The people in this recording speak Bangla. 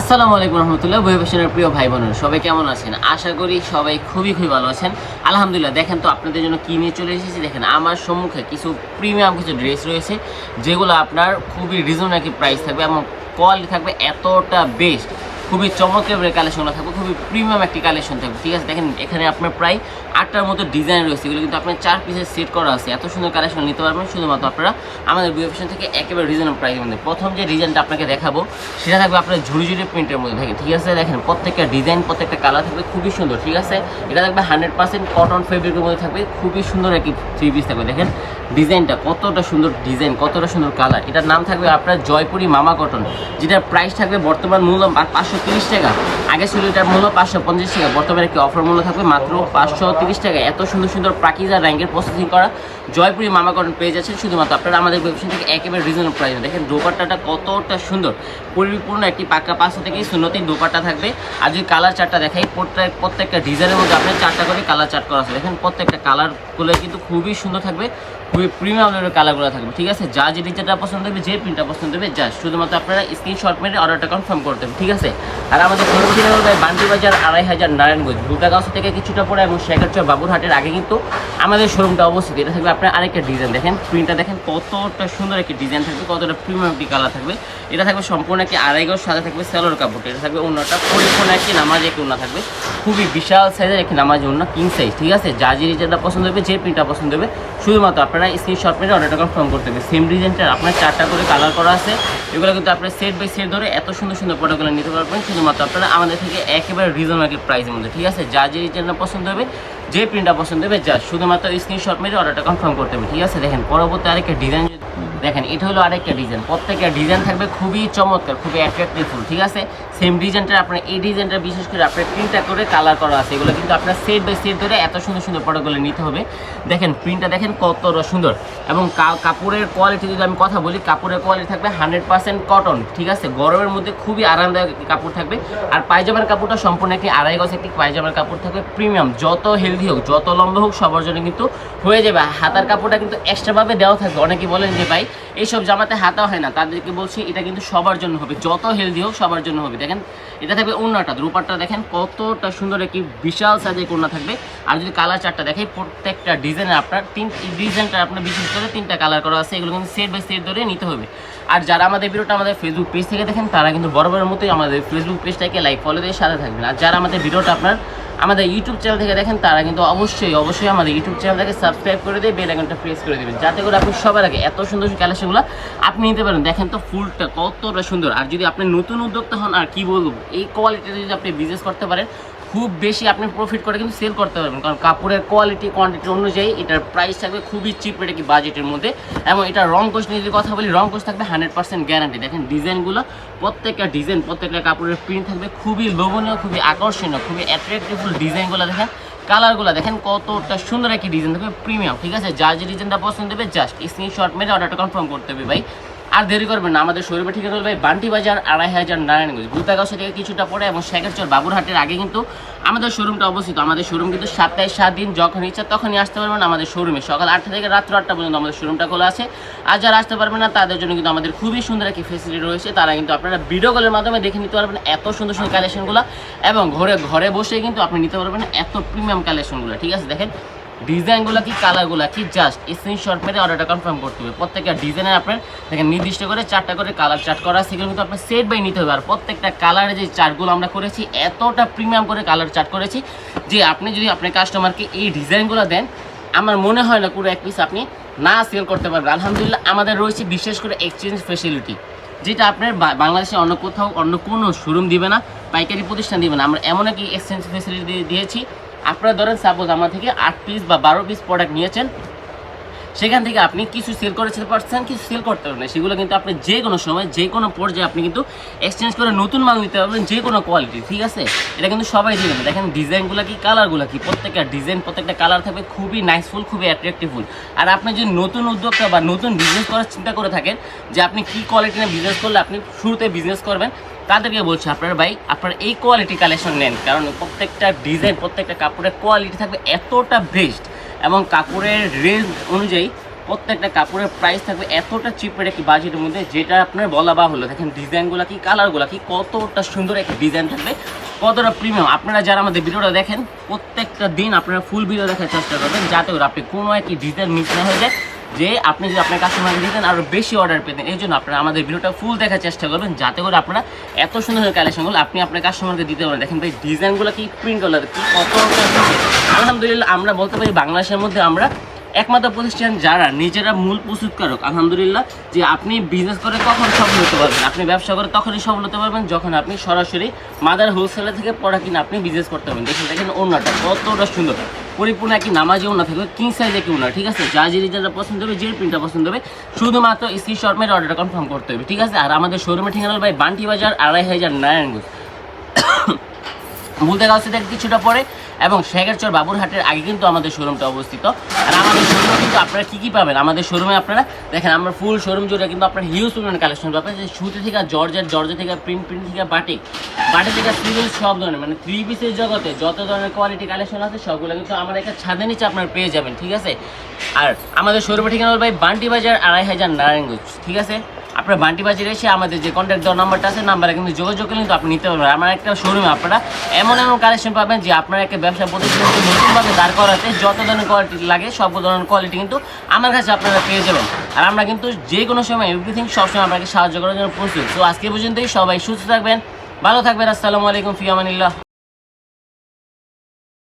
আসসালামু আলাইকুম রহমতুল্লাহ বই ফ্যাশনের প্রিয় ভাই বোনেরা, সবাই কেমন আছেন? আশা করি সবাই খুবই খুবই ভালো আছেন। আলহামদুলিল্লাহ, দেখেন তো আপনাদের জন্য কী নিয়ে চলে এসেছি? দেখেন, আমার সম্মুখে কিছু প্রিমিয়াম কিছু ড্রেস রয়েছে, যেগুলো আপনার খুবই রিজনেবল প্রাইস থাকবে এবং কোয়ালিটি থাকবে এতটা বেস্ট খুবই চমকের কালেকশনগুলো থাকবে, খুবই প্রিমিয়াম একটি কালেকশন থাকবে, ঠিক আছে? দেখেন, এখানে আপনার প্রায় আটটার মতো ডিজাইন রয়েছে, এগুলো কিন্তু আপনার চার পিসের সেট করা আছে। এত সুন্দর কালেকশন নিতে পারবেন, শুধুমাত্র আপনারা আমাদের বই অপশন থেকে একেবারে রিজনেবল প্রাইসের মধ্যে। প্রথম যে ডিজাইনটা আপনাকে দেখাবো, সেটা থাকবে আপনার ঝুড়ি ঝুড়ি প্রিন্টের মধ্যে থাকে ঠিক আছে? দেখেন, প্রত্যেকটা ডিজাইন প্রত্যেকটা কালার থাকবে, খুবই সুন্দর, ঠিক আছে? এটা থাকবে হান্ড্রেড পার্সেন্ট কটন ফেব্রিকের মধ্যে থাকবে, খুবই সুন্দর একটি থ্রি পিস থাকবে। দেখেন ডিজাইনটা কতটা সুন্দর ডিজাইন কতটা সুন্দর কালার এটার নাম থাকবে আপনার জয়পুরি মামা কটন যেটার প্রাইস থাকবে বর্তমান মূল্য পাঁচশো তিরিশ টাকা। আগে ছিল এটার মূল্য পাঁচশো পঞ্চাশ টাকা। বর্তমানে একটি অফার মূল্য থাকবে মাত্র পাঁচশো তিরিশ টাকা। এত সুন্দর সুন্দর প্রাকিজা র্যাঙ্কের প্রসেসিং করা জয়পুরি মামা পেয়ে যাচ্ছেন। শুধুমাত্র আপনারা আমাদের ওয়েবসাইট থেকে একেবারে রিজনেবল প্রাইস দেখেন দোপাট্টাটা কতটা সুন্দর। পরিপূর্ণ একটি পাক্কা পাঁচশো থেকে সুন্নতি দোপাট্টা থাকবে। আর যদি কালার চারটা দেখাই, প্রত্যেক, প্রত্যেকটা ডিজাইনের মধ্যে আপনার চারটা করে কালার চার্ট করা আছে। দেখেন প্রত্যেকটা কালারগুলো কিন্তু খুবই সুন্দর থাকবে। খুবই প্রিমিয়াম লেভেলের কালারগুলো থাকবে। ঠিক আছে? যা যে ডিজাইনটা পছন্দ হবে যে প্রিন্টটা পছন্দ হবে যা। শুধুমাত্র আপনারা স্ক্রিনশট মেরে অর্ডারটা কনফার্ম করতে হবে ঠিক আছে? আর আমাদের পরবর্তী হলো বান্টি বাজার আড়াই হাজার নারায়ণগঞ্জ। ভুলতাগাছ থেকে কিছুটা পরে এবং শেখারচর বাবুরহাটের আগে কিন্তু আমাদের শোরুমটা অবস্থিত। এটা থাকবে আপনার আরেকটা ডিজাইন। দেখেন প্রিন্টটা দেখেন, কতটা সুন্দর একটি ডিজাইন থাকবে, কতটা প্রিমিয়াম একটি কালার থাকবে। এটা থাকবে সম্পূর্ণ একটি আড়াই গজ সাথে থাকবে সেলোর কাপড় এটা থাকবে অন্যটা পরিপূর্ণ একটি নামাজ একটি অন্য থাকবে। খুবই বিশাল সাইজের একটি নামাজ অন্য কিং সাইজ ঠিক আছে? যা যে ডিজাইনটা পছন্দ হবে, যে প্রিন্টটা পছন্দ হবে, শুধুমাত্র আপনারা স্ক্রিনশট মেরে অর্ডারটা কনফার্ম করতে হবে। সেম ডিজাইনটার আপনার চারটা করে কালার করা আছে। এগুলো কিন্তু আপনার সেট বাই সেট ধরে এত সুন্দর সুন্দর প্রোডাক্টগুলো নিতে পারবেন। শুধুমাত্র আপনারা আমাদের থেকে একেবারে রিজনেবল প্রাইসের মধ্যে, ঠিক আছে? যা যে ডিজাইনটা পছন্দ হবে, যে প্রিন্টটা পছন্দ হবে, যা। শুধুমাত্র স্ক্রিনশট মেরে অর্ডারটা কনফার্ম করতে হবে, ঠিক আছে? দেখেন, পরবর্তী আরেকটা ডিজাইন দেখেন, এটা হলো আরেকটা ডিজাইন প্রত্যেকটা ডিজাইন থাকবে খুবই চমৎকার, খুবই অ্যাট্রাক্টিভ ফুল, ঠিক আছে? সেম ডিজাইনটা আপনার এই ডিজাইনটা বিশেষ করে আপনার প্রিন্টটা করে কালার করা আছে। এগুলো কিন্তু আপনার সেট বাই সেট ধরে এত সুন্দর সুন্দর প্রোডাক্টগুলো নিতে হবে। দেখেন প্রিন্টটা দেখেন কতটা সুন্দর। এবং কাপড়ের কোয়ালিটি যদি আমি কথা বলি, কাপড়ের কোয়ালিটি থাকবে হান্ড্রেড পার্সেন্ট কটন ঠিক আছে? গরমের মধ্যে খুবই আরামদায়ক কাপড় থাকবে। আর পায়জামার কাপড়টা সম্পূর্ণ একটি আড়াই গজ একটি পায়জামার কাপড় থাকবে প্রিমিয়াম যত হেলদি হোক, যত লম্বা হোক, সবার জন্য কিন্তু হয়ে যাবে। হাতার কাপড়টা কিন্তু এক্সট্রাভাবে দেওয়া থাকবে। অনেকেই বলেন যে, ভাই এইসব জামাতে হাতা হয় না। তাদেরকে বলছি, এটা কিন্তু সবার জন্য হবে। যত হেলদি হোক, সবার জন্য হবে। দেখেন, এটা থাকবে অন্যটা রূপারটা দেখেন, কতটা সুন্দর একটি বিশাল সাইজের কন্যা থাকবে। আর যদি কালার চারটা দেখাই প্রত্যেকটা ডিজাইনে আপনার তিন ডিজাইনটা আপনার বিশেষ করে তিনটা কালার করা আছে, এগুলো কিন্তু সেট বাই সেট ধরে নিতে হবে। আর যারা আমাদের ভিডিওটা আমাদের ফেসবুক পেজ থেকে দেখেন, তারা কিন্তু বরাবরের মতোই আমাদের ফেসবুক পেজটাকে লাইক ফলো দিয়ে সাথে থাকবেন। আর যারা আমাদের ভিডিওটা আপনার আমাদের ইউটিউব চ্যানেল থেকে দেখেন, তারা কিন্তু অবশ্যই অবশ্যই আমাদের ইউটিউব চ্যানেলটাকে সাবস্ক্রাইব করে দিয়ে বেল আইকনটা প্রেস করে দেবেন। যাতে করে আপনি সবার আগে এত সুন্দর কালেকশনগুলো আপনি নিতে পারেন। দেখেন তো ফুলটা কতটা সুন্দর। আর যদি আপনি নতুন উদ্যোক্তা হন, আর কি বলব? এই কোয়ালিটিতে যদি আপনি বিজনেস করতে পারেন খুব বেশি আপনি প্রফিট করে কিন্তু সেল করতে পারবেন। কারণ কাপড়ের কোয়ালিটি কোয়ান্টিটি অনুযায়ী এটার প্রাইস থাকবে খুবই চিপ রেটে কি বাজেটের মধ্যে। এবং এটা রং কোষ নিয়ে যদি কথা বলি, রং কোষ থাকবে হান্ড্রেড পার্সেন্ট গ্যারান্টি দেখেন ডিজাইনগুলো প্রত্যেকটা ডিজাইন প্রত্যেকটা কাপড়ের প্রিন্ট থাকবে খুবই লোভনীয়, খুবই আকর্ষণীয়, খুবই অ্যাট্রাকটিভফুল ডিজাইনগুলো দেখেন। কালারগুলো দেখেন কতটা সুন্দর একটি ডিজাইন থাকবে প্রিমিয়াম ঠিক আছে? যার যে ডিজাইনটা পছন্দ হবে জাস্ট স্ক্রিনশট মেরে অর্ডারটা কনফার্ম করতে হবে ভাই। আর দেরি করবেন না, আমাদের শরীরে ঠিকানা ভাই বান্টি বাজার আড়াই হাজার নারায়ণগঞ্জ। গুলতাগাছ থেকে কিছুটা পরে এবং শেখারচর বাবুরহাটের আগে কিন্তু আমাদের শোরুমটা অবস্থিত। আমাদের শোরুম কিন্তু সপ্তাহে সাত দিন যখন ইচ্ছা তখনই আসতে পারবেন আমাদের শোরুমে। সকাল আটটা থেকে রাত্র আটটা পর্যন্ত আমাদের শোরুমটা খোলা আছে। আর যারা আসতে পারবেন না, তাদের জন্য কিন্তু আমাদের খুবই সুন্দর একটি ফেসিলিটি রয়েছে। তারা কিন্তু আপনারা ভিডিও কলের মাধ্যমে দেখে নিতে পারবেন এত সুন্দর সুন্দর কালেকশনগুলো এবং ঘরে ঘরে বসে কিন্তু আপনি নিতে পারবেন এত প্রিমিয়াম কালেকশনগুলো ঠিক আছে, দেখেন। ডিজাইনগুলো কি, কালারগুলো কি জাস্ট স্ক্রিনশট মেরে অর্ডারটা কনফার্ম করতে হবে। প্রত্যেকটা ডিজাইনের আপনার, দেখেন নির্দিষ্ট করে চারটা করে কালার চার্ট করা সেগুলো কিন্তু আপনার সেট বাই নিতে হবে। আর প্রত্যেকটা কালারের যে চার্টগুলো আমরা করেছি, এতটা প্রিমিয়াম করে কালার চার্ট করেছি, যে আপনি যদি আপনার কাস্টমারকে এই ডিজাইনগুলো দেন, আমার মনে হয় না পুরো এক পিস আপনি না সেল করতে পারবেন। আলহামদুলিল্লাহ, আমাদের রয়েছে বিশেষ করে এক্সচেঞ্জ ফেসিলিটি যেটা আপনার বাংলাদেশে অন্য কোথাও, অন্য কোনো শোরুম দিবে না, পাইকারি প্রতিষ্ঠান দিবে না। আমরা এমন একটি এক্সচেঞ্জ ফেসিলিটি দিয়েছি আপনারা ধরেন সাপোজ আমার থেকে আট পিস বা বারো পিস প্রোডাক্ট নিয়েছেন, সেখান থেকে আপনি কিছু সেল করেছেন পারছেন কিছু সেল করতে পারবেন সেগুলো কিন্তু আপনি যে কোনো সময়, যে কোনো পর্যায়ে আপনি কিন্তু এক্সচেঞ্জ করে নতুন মাল নিতে পারবেন, যে কোনো কোয়ালিটি ঠিক আছে? এটা কিন্তু সবাই দিবেন দেখেন ডিজাইনগুলো কি কালারগুলো কি? প্রত্যেকটা ডিজাইন প্রত্যেকটা কালার থাকবে খুবই নাইসফুল খুবই অ্যাট্রাকটিভফুল আর আপনি যদি নতুন উদ্যোক্তা বা নতুন বিজনেস করার চিন্তা করে থাকেন, যে আপনি কি কোয়ালিটি নিয়ে বিজনেস করলে আপনি শুরুতে বিজনেস করবেন তাদেরকে বলছি আপনার ভাই, আপনার এই কোয়ালিটি কালেকশন নেন। কারণ প্রত্যেকটা ডিজাইন প্রত্যেকটা কাপড়ের কোয়ালিটি থাকবে এতটা বেস্ট এবং কাপড়ের রেঞ্জ অনুযায়ী প্রত্যেকটা কাপড়ের প্রাইস থাকবে এতটা চিপ রেট একটি বাজেটের মধ্যে, যেটা আপনার বলা বা হলো দেখেন ডিজাইনগুলো কি কালারগুলো কি, কতটা সুন্দর একটা ডিজাইন থাকবে, কতটা প্রিমিয়াম আপনারা যারা আমাদের ভিডিওটা দেখেন, প্রত্যেকটা দিন আপনারা ফুল ভিডিও দেখার চেষ্টা করবেন, যাতে করে আপনি কোনো একটি ডিজাইন মিস না হয়ে যায়। যে আপনি যদি আপনার কাস্টমারকে দিতেন আরও বেশি অর্ডার পেতেন, এই জন্য আপনারা আমাদের ভিডিওটা ফুল দেখার চেষ্টা করবেন, যাতে করে আপনারা এত সুন্দর কালেকশনগুলো আপনি আপনার কাস্টমারকে দিতে পারেন। দেখেন ভাই ডিজাইনগুলো কি প্রিন্ট কালার কি সুন্দর। আলহামদুলিল্লাহ, আমরা বলতে পারি বাংলাদেশের মধ্যে আমরা একমাত্র প্রতিষ্ঠান যারা নিজেরা মূল প্রস্তুতকারক আলহামদুলিল্লাহ, যে আপনি বিজনেস করে কখন সফল হতে পারবেন, আপনি ব্যবসা করে তখনই সফল হতে পারবেন, যখন আপনি সরাসরি মাদার হোলসেলার থেকে পড়া কিনে আপনি বিজনেস করতে পারবেন। দেখেন দেখেন অন্যটা কতটা সুন্দর। পরিপূর্ণ একটি নামাজি ওনা থাকবে কিং সাইজ একটি ওনা ঠিক আছে? যা যে পছন্দ হবে যে প্রিন্টটা পছন্দ হবে, শুধুমাত্র স্ক্রিনশট শর্মের অর্ডারটা কনফার্ম করতে হবে, ঠিক আছে? আর আমাদের শোরুমে ঠিকানা ভাই বান্টি বাজার আড়াই হাজার নারায়ণগঞ্জ। বলতে থেকে কিছুটা পরে এবং শেখেরচর বাবুরহাটের আগে কিন্তু আমাদের শোরুমটা অবস্থিত। আর আমাদের শোরুমে কিন্তু আপনারা কী কী পাবেন? আমাদের শোরুমে আপনারা দেখেন, আমরা ফুল শোরুম জুড়ে কিন্তু আপনার হিউজ পরিমাণ কালেকশন পাবেন। যে সুতি থেকে জর্জের জর্জে থেকে প্রিন্ট প্রিন্ট থেকে বাটিক বাটিক থেকে সিভিল সব ধরনের মানে থ্রি পিসের জগতে যত ধরনের কোয়ালিটি কালেকশন আছে, সবগুলো কিন্তু আমার একটা ছাদের নিচে আপনার পেয়ে যাবেন, ঠিক আছে? আর আমাদের শোরুমে ঠিকানা ভাই বান্টি বাজার আড়াই হাজার নারায়ণগঞ্জ, ঠিক আছে? আপনার বান্টি বাজারে এসে আমাদের যে কন্ট্যাক্ট দেওয়ার নাম্বারটা আছে নাম্বারে কিন্তু যোগাযোগ করলে কিন্তু আপনি নিতে পারবেন। আমার একটা শোরুমে আপনারা এমন এমন কালেকশন পাবেন যে আপনার একটা ব্যবসা প্রতিষ্ঠান নতুনভাবে দাঁড় করাতে যত ধরনের কোয়ালিটি লাগে, সব ধরনের কোয়ালিটি কিন্তু আমার কাছে আপনারা পেয়ে যাবেন। আর আমরা কিন্তু যে কোনো সময় এভরিথিং সবসময় আপনাকে সাহায্য করার জন্য প্রস্তুত। তো আজকে পর্যন্তই সবাই সুস্থ থাকবেন, ভালো থাকবেন। আসসালামু আলাইকুম ফিয়ামানিল্লাহ।